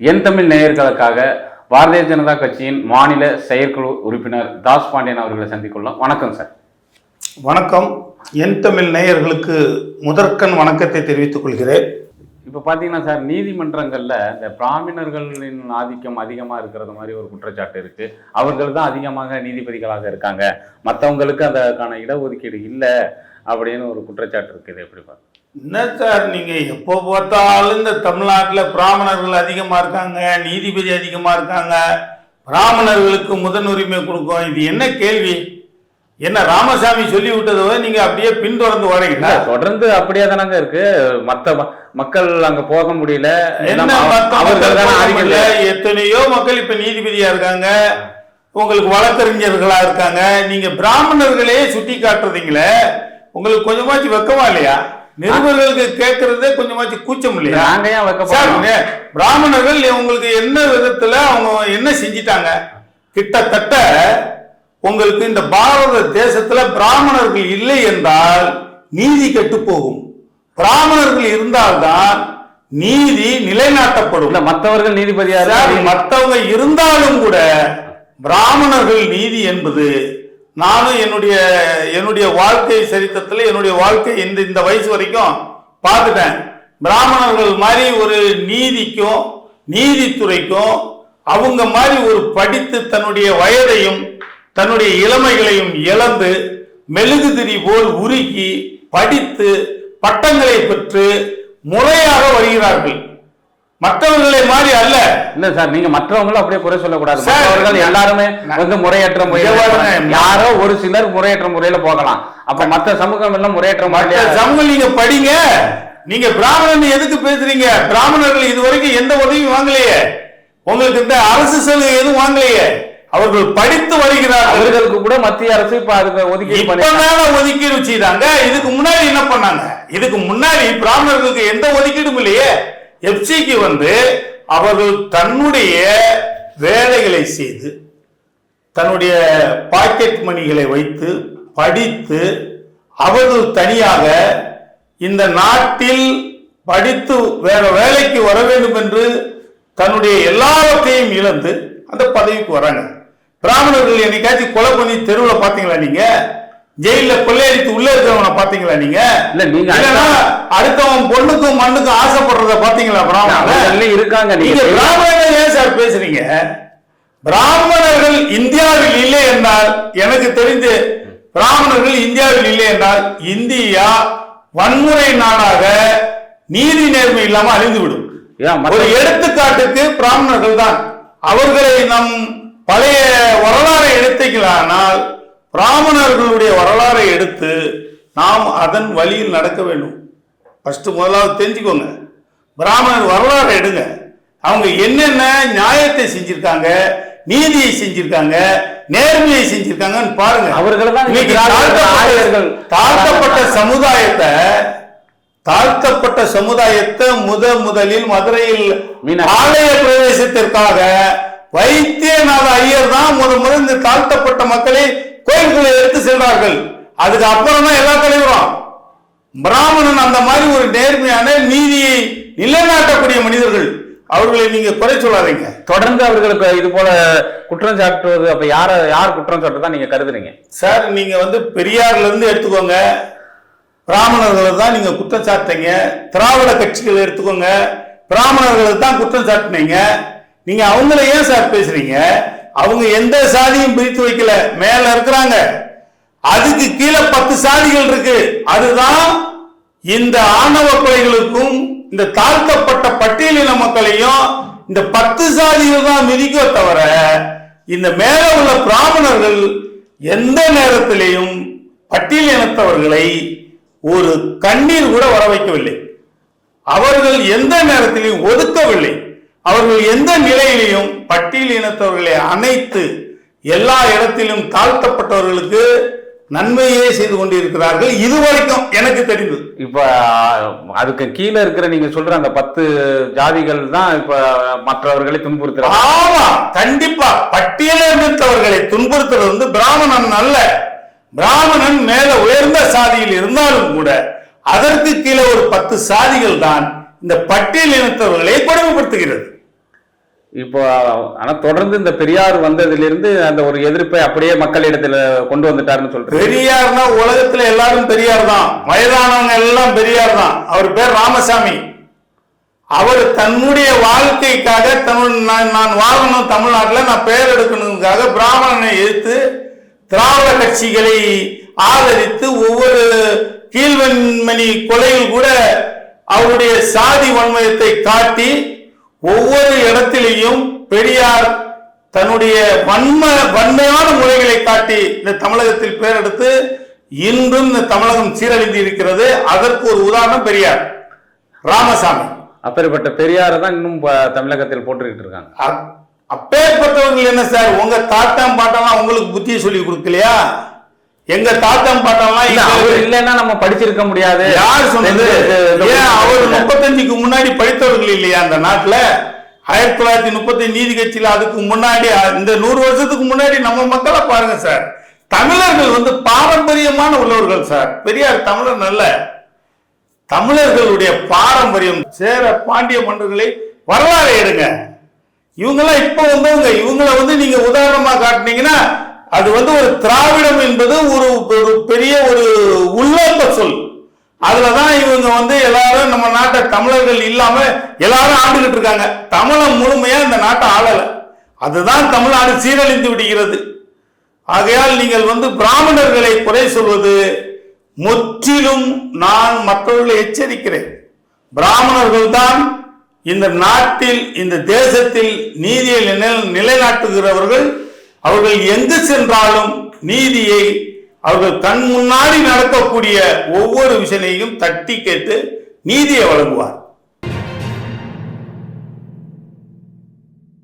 என் தமிழ் நேயர்களுக்காக பாரதிய ஜனதா கட்சியின் மாநில செயற்குழு உறுப்பினர் தாஸ் பாண்டியன் அவர்களை சந்திக்கொள்ளோம் வணக்கம் சார். வணக்கம். என் தமிழ் நேயர்களுக்கு முதற்கண் வணக்கத்தை தெரிவித்துக் கொள்கிறேன். இப்போ பார்த்தீங்கன்னா சார் நீதிமன்றங்களில் இந்த பிராமணர்களின் ஆதிக்கம் அதிகமாக இருக்கிறது மாதிரி ஒரு குற்றச்சாட்டு இருக்கு. அவர்கள் தான் அதிகமாக நீதிபதிகளாக இருக்காங்க. மற்றவங்களுக்கு அதற்கான இடஒதுக்கீடு இல்லை அப்படின்னு ஒரு குற்றச்சாட்டு இருக்குது. எப்படி பார்க்க என்ன சார் நீங்க எப்போ பார்த்தாலும் இந்த தமிழ்நாட்டில் பிராமணர்கள் அதிகமா இருக்காங்க நீதிபதி அதிகமா இருக்காங்க. பிராமணர்களுக்கு முதன் உரிமை கொடுக்கும். இது என்ன கேள்வி? என்ன ராமசாமி சொல்லி விட்டதை நீங்க அப்படியே பின்தொடர்ந்து வரீங்களா தொடர்ந்து அப்படியே தானங்க இருக்கு. மற்ற ம- மக்கள் அங்க போக முடியல. மத்த? எத்தனையோ மக்கள் இப்ப நீதிபதியா இருக்காங்க. உங்களுக்கு வழக்கறிஞர்களா இருக்காங்க. நீங்க பிராமணர்களே சுட்டி காட்டுறீங்களே உங்களுக்கு கொஞ்சமாச்சு வெக்கமா இல்லையா? நிருபர்களுக்கு கேட்கறதே கொஞ்சமாச்சு கூச்சம் இல்லையா? நாங்க ஏன் பிராமணர்கள் உங்களுக்கு என்ன விதத்துல அவங்க என்ன செஞ்சிட்டாங்க? கிட்டத்தட்ட உங்களுக்கு இந்த பாரத தேசத்துல பிராமணர்கள் இல்லை என்றால் நீதி கெட்டு போகும். பிராமணர்கள் இருந்தால்தான் நீதி நிலைநாட்டப்படும். மற்றவர்கள் நீதிபதியா சார், இருக்காங்க. மத்தவங்க இருந்தாலும் கூட பிராமணர்கள் நீதி என்பது நானும் என்னுடைய என்னுடைய வாழ்க்கை சரித்திரத்தில் என்னுடைய வாழ்க்கை இந்த இந்த வயசு வரைக்கும் பார்த்துட்டேன். பிராமணர்கள் மாதிரி ஒரு நீதிக்கும் நீதித்துறைக்கும் அவங்க மாதிரி ஒரு படித்து தன்னுடைய வயதையும் தன்னுடைய இளமைகளையும் இழந்து மெழுகுதிரி போல் உருகி படித்து பட்டங்களை பெற்று முறையாக வருகிறார்கள். மற்றவர்களை மாதிரி அல்ல. இல்ல சார் நீங்க மற்றவங்களும் அப்படியே குறை சொல்லக்கூடாது. மற்றவர்கள் எல்லாருமே வந்து முறையற்ற முறையில. யாரோ ஒரு சிலர் முறையற்ற முறையில போகலாம். அப்ப மத்த சமூகம் எல்லாம் முறையற்ற முறையில சமூகம் நீங்க படிங்க. நீங்க பிராமணன் எதுக்கு பேசுறீங்க? பிராமணர்கள் இதுவரைக்கும் எந்த உதவியும் வாங்கலையே. உங்களுக்கு இந்த அரசு சலுகை எதுவும் வாங்கலையே. அவர்கள் படித்து வருகிறார்கள். அவர்களுக்கு கூட மத்திய அரசு இப்ப அதுக்கு ஒதுக்கீடு ஒதுக்கீடு செய்தாங்க. இதுக்கு முன்னாடி என்ன பண்ணாங்க? இதுக்கு முன்னாடி பிராமணர்களுக்கு எந்த ஒதுக்கீடும் இல்லையே. எப்சிக்கு வந்து அவர்கள் தன்னுடைய வேலைகளை செய்து தன்னுடைய பாக்கெட் மணிகளை வைத்து படித்து அவர்கள் தனியாக இந்த நாட்டில் படித்து வேற வேலைக்கு வர வேண்டும் என்று தன்னுடைய எல்லாவற்றையும் இழந்து அந்த பதவிக்கு வராங்க. பிராமணர்கள் என்னைக்காச்சும் கொலை பண்ணி தெருவில் பார்த்தீங்களா நீங்கள் ஜெயில கொள்ளையடித்து உள்ள இருக்கிறவனை பாத்தீங்களா நீங்க? இல்ல நீங்க அடுத்தவன் பொண்ணுக்கும் மண்ணுக்கும் ஆசைப்படுறத பாத்தீங்களா பிராமணன் அவர்களே இருக்காங்க நீங்க பிராமணர்கள் ஏன் சார் பேசுறீங்க? பிராமணர்கள் இந்தியாவில் இல்லை என்றால் எனக்கு தெரிந்து பிராமணர்கள் இந்தியாவில் இல்லை என்றால் இந்தியா வன்முறை நாடாக நீதி நேர்மை இல்லாம அழிந்துவிடும். ஒரு எடுத்துக்காட்டுக்கு பிராமணர்கள் தான் அவர்களை நம் பழைய வரலாறை எடுத்தீங்களானால் பிராமணர்களுடைய வரலாறை எடுத்து நாம் அதன் வழியில் நடக்க வேண்டும். ஃபர்ஸ்ட் முதலாவது தெரிஞ்சுக்கோங்க. பிராமணர் வரலாறு எடுங்க. அவங்க என்னென்ன நியாயத்தை செஞ்சிருக்காங்க நீதியை செஞ்சிருக்காங்க நேர்மையை செஞ்சிருக்காங்கன்னு பாருங்க. அவர்கள் தாழ்த்தப்பட்ட- சமுதாயத்தை தாழ்த்தப்பட்ட சமுதாயத்தை முத முதலில் மதுரையில். ஆலய பிரவேசத்திற்காக வைத்தியநாத ஐயர் தான் முத முதல் இந்த தாழ்த்தப்பட்ட மக்களை கோயில்களை எடுத்து சென்றார்கள் அதுக்கு அப்புறம் தான் எல்லா தலைவரும். பிராமணன் அந்த மாதிரி ஒரு நேர்மையான நீதியை நிலைநாட்டக்கூடிய மனிதர்கள். அவர்களை நீங்க குறை சொல்லாதீங்க. தொடர்ந்து அவர்களுக்கு இது போல குற்றம் சாட்டுவது அப்ப யார யார் குற்றம் சாட்டுறதா நீங்க கருதுறீங்க? சார் நீங்க வந்து பெரியார்ல இருந்து எடுத்துக்கோங்க. பிராமணர்களை தான் நீங்க குற்றம் சாட்டுறீங்க திராவிட கட்சிகள் எடுத்துக்கோங்க. பிராமணர்களை தான் குற்றம் சாட்டுனீங்க. நீங்க அவங்கள ஏன் சார் பேசுறீங்க? அவங்க எந்த சாதியும் பிரித்து வைக்கல. மேல இருக்கிறாங்க. அதுக்கு கீழே பத்து சாதிகள் இருக்கு. அதுதான் இந்த ஆணவ கொலைகளுக்கும் இந்த தாழ்த்தப்பட்ட பட்டியலின மக்களையும் இந்த பத்து சாதிகள் தான் மிதிக்கோ தவிர இந்த மேல உள்ள பிராமணர்கள் எந்த நேரத்திலையும் பட்டியல் இனத்தவர்களை ஒரு கண்ணீர் கூட வர வைக்கவில்லை. அவர்கள் எந்த நேரத்திலையும் ஒதுக்கவில்லை. அவர்கள் எந்த நிலையிலையும் பட்டியல் இனத்தவர்களை அனைத்து எல்லா இடத்திலும் தாழ்த்தப்பட்டவர்களுக்கு நன்மையே செய்து கொண்டிருக்கிறார்கள். இதுவரைக்கும் எனக்கு தெரிந்தது. இப்ப அதுக்கு கீழே இருக்கிற நீங்க சொல்ற அந்த பத்து ஜாதிகள் தான் இப்ப மற்றவர்களை துன்புறுத்துறாங்க. ஆமா கண்டிப்பா. பட்டியலினத்தவர்களை துன்புறுத்துறது வந்து பிராமணன் அல்ல. பிராமணன் மேல உயர்ந்த சாதியில் இருந்தாலும் கூட அதற்கு கீழே ஒரு பத்து சாதிகள் தான் இந்த பட்டியல் இனத்தவர்களை கொடுமைப்படுத்துகிறது. இப்போ ஆனா தொடர்ந்து இந்த பெரியார் வந்ததிலிருந்து அந்த ஒரு எதிர்ப்பை அப்படியே மக்களிடத்துல கொண்டு வந்துட்டாருன்னு சொல்றேன் பெரியார்னா உலகத்துல எல்லாரும் பெரியார் தான் வயதானவங்க எல்லாம் பெரியார் தான் அவர் பேர் ராமசாமி. அவர் தன்னுடைய வாழ்க்கைக்காக தமிழ் நான் நான் வாழணும் தமிழ்நாட்டில் நான் பெயர் எடுக்கணுங்காக பிராமணனை எதிர்த்து திராவிட கட்சிகளை ஆதரித்து ஒவ்வொரு கீழ்வன்மணி கொலையில் கூட அவருடைய சாதி வன்மயத்தை காட்டி ஒவ்வொரு இடத்திலேயும் பெரியார் தன்னுடைய வன்ம வன்மையான முறைகளை காட்டி இந்த தமிழகத்தில் பேர் எடுத்து இன்றும் இந்த தமிழகம் சீரழிந்து இருக்கிறது. அதற்கு ஒரு உதாரணம் பெரியார் ராமசாமி. அப்பேற்பட்ட பெரியாரை தான் இன்னும் தமிழகத்தில் போட்டுக்கிட்டு இருக்காங்க. அப்- அப்பேற்பட்டவர்கள் என்ன சார்? உங்க தாத்தம் பாட்டெல்லாம் உங்களுக்கு புத்தியை சொல்லி கொடுக்கலையா? எங்க தாத்தம் பாட்டெல்லாம் இல்ல இங்க- அவர் இல்லைன்னா நம்ம படிச்சிருக்க முடியாது. யார் சொன்னது? ஏன் அவர் முப்பத்தஞ்சுக்கு முன்னாடி படித்தவர்கள் இல்லையா அந்த நாட்டுல? ஆயிரத்தி தொள்ளாயிரத்தி முப்பத்தஞ்சு நீதி கட்சியில அதுக்கு முன்னாடி இந்த நூறு வருஷத்துக்கு முன்னாடி நம்ம மக்களை பாருங்க சார். தமிழர்கள் வந்து பாரம்பரியமான உள்ளவர்கள் சார். பெரியார் தமிழர் நல்ல. தமிழர்களுடைய பாரம்பரியம் சேர பாண்டிய மன்னர்களை வரலாறு எடுங்க. இவங்கெல்லாம் இப்ப வந்தவங்க. இவங்கள வந்து நீங்க உதாரணமா காட்டுனீங்கன்னா அது வந்து ஒரு திராவிடம் என்பது ஒரு ஒரு பெரிய ஒரு உள்நோக்க சொல். அதுலதான் இவங்க வந்து எல்லாரும் நம்ம நாட்டை தமிழர்கள் இல்லாம எல்லாரும் ஆண்டுகிட்டு இருக்காங்க. தமிழை முழுமையா இந்த நாட்டை ஆளல. அதுதான் தமிழ்நாடு சீரழிந்து விடுகிறது. ஆகையால் நீங்கள் வந்து பிராமணர்களை குறை சொல்வது முற்றிலும் நான் மற்றவர்களை எச்சரிக்கிறேன். பிராமணர்கள் தான் இந்த நாட்டில் இந்த தேசத்தில் நீதியை நிலைநாட்டுகிறவர்கள். அவர்கள் எங்கு சென்றாலும் நீதியை அவர்கள் கண் முன்னாடி நடக்கக்கூடிய ஒவ்வொரு விஷயத்தையும் தட்டி கேட்டு நீதியை வழங்குவார்.